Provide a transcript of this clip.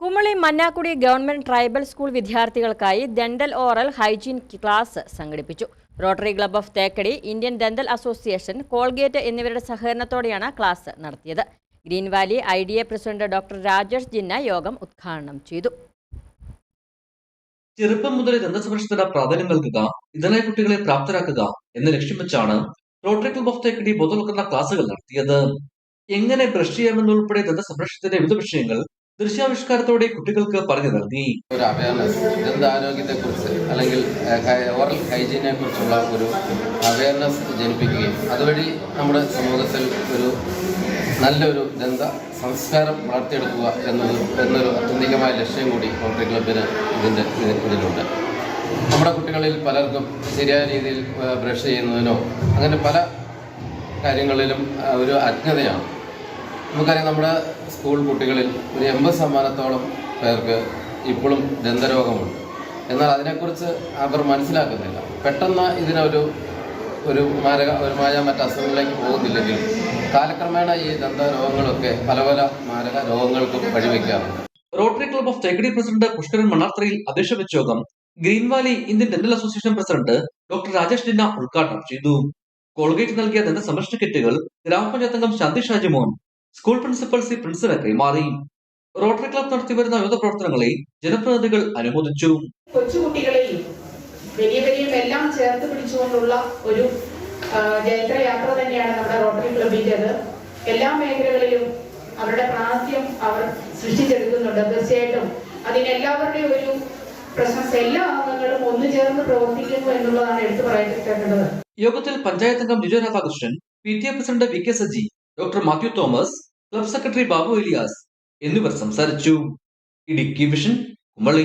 Kumily Mannakudi government tribal school വിദ്യാർത്ഥികൾക്കായി dental oral hygiene class സംഘടിപ്പിച്ചു. Rotary Club of Thekkady Indian Dental Association Colgate എന്നിവരുടെ സഹകരണത്തോടെയാണ് class നടത്തിയത്. Green Valley I D A president doctor Rajesh Jinna യോഗം ഉദ്ഘാടനം ചെയ്തു. ചെറുപ്പം മുതൽ ദന്തസംരക്ഷണത്തിന് പ്രാധാന്യം നൽകുക ഇതിനായി കുട്ടികളെ പ്രാപ്തരാക്കുക എന്ന ലക്ഷ്യം വെച്ചാണ് റോട്ടറി ക്ലബ് ഓഫ് തേക്കടി ബോധവൽക്കരണ ക്ലാസുകൾ നടത്തിയത്. എങ്ങനെ ബ്രഷ് ചെയ്യാമെന്നുൾപ്പെടെ ദന്ത സംരക്ഷണത്തിന്റെ വിവിധ വിഷയങ്ങൾ ദൃശ്യാവിഷ്കാരത്തോടെ കുട്ടികൾക്ക് പറഞ്ഞു നൽകി. ഒരു അവയർനെസ് ദന്താരോഗ്യത്തെ കുറിച്ച് അല്ലെങ്കിൽ ഓറൽ ഹൈജീനെ കുറിച്ചുള്ള ഒരു അവയർനെസ് ജനിപ്പിക്കുകയും അതുവഴി നമ്മുടെ സമൂഹത്തിൽ ഒരു നല്ലൊരു ദന്ത സംസ്കാരം വളർത്തിയെടുക്കുക എന്നത് എന്നൊരു അത്യന്തികമായ ലക്ഷ്യം കൂടി റോട്ടറി ക്ലബിന് ഇതിന്റെ ഇതിലുണ്ട്. നമ്മുടെ കുട്ടികളിൽ പലർക്കും ശരിയായ രീതിയിൽ ബ്രഷ് ചെയ്യുന്നതിനോ അങ്ങനെ പല കാര്യങ്ങളിലും ഒരു അജ്ഞതയാണ്. നമുക്കറിയാം നമ്മുടെ സ്കൂൾ കുട്ടികളിൽ ഒരു എൺപത് ശതമാനത്തോളം പേർക്ക് ഇപ്പോഴും ദന്തരോഗമുണ്ട്. എന്നാൽ അതിനെക്കുറിച്ച് അവർ മനസ്സിലാക്കുന്നില്ല. പെട്ടെന്ന് ഇതിനൊരു ഒരു മാരക ഒരു മായ മറ്റ് അസുഖങ്ങളിലേക്ക് പോകുന്നില്ലെങ്കിലും കാലക്രമേണ ഈ ദന്തരോഗങ്ങളൊക്കെ പല പല മാരക രോഗങ്ങൾക്കും വഴിവെക്കാറുണ്ട്. Rotary Club of Thekkady president Pushkaran Mannartharayil അധ്യക്ഷ വെച്ച യോഗം Green Valley Indian Dental Association president doctor Rajesh Dinna ഉദ്ഘാടനം ചെയ്തു. കോൾഗേറ്റ് നൽകിയ ദന്ത സംരക്ഷണ കിറ്റുകൾ ഗ്രാമപഞ്ചായത്ത് അംഗം Shanthi Shajimon school principal C പ്രിൻസിന് കൈമാറി റോട്ടറി ക്ലബ് നടത്തിവരുന്ന വിവിധ പ്രവർത്തനങ്ങളെ ജനപ്രതിനിധികൾ അനുമോദിച്ചു. കൊച്ചുകുട്ടികളെയും വലിയ വലിയ എല്ലാം ചേർത്ത് പിടിച്ചുകൊണ്ടുള്ള ഒരു ജൈത്രയാത്ര തന്നെയാണ് നമ്മുടെ റോട്ടറി ക്ലബിന്റെത് എല്ലാ മേഖലകളിലും അവരുടെ പ്രാതിഥ്യം അവർ സൃഷ്ടിച്ചെടുക്കുന്നുണ്ട്. തീർച്ചയായിട്ടും അതിനെല്ലാവരുടെയും ഒരു പ്രശംസ എല്ലാ അംഗങ്ങളും ഒന്നു ചേർന്ന് പ്രവർത്തിക്കുന്നു എന്നുള്ളതാണ് എടുത്തു പറയപ്പെടേണ്ടത് യോഗത്തിൽ പഞ്ചായത്ത് അംഗം Lijo Radhakrishnan P T A president V K Saji doctor Mathew Thomas club secretary Babu Elias എന്നിവർ സംസാരിച്ചു. ഇടുക്കി വിഷൻ കുമളി.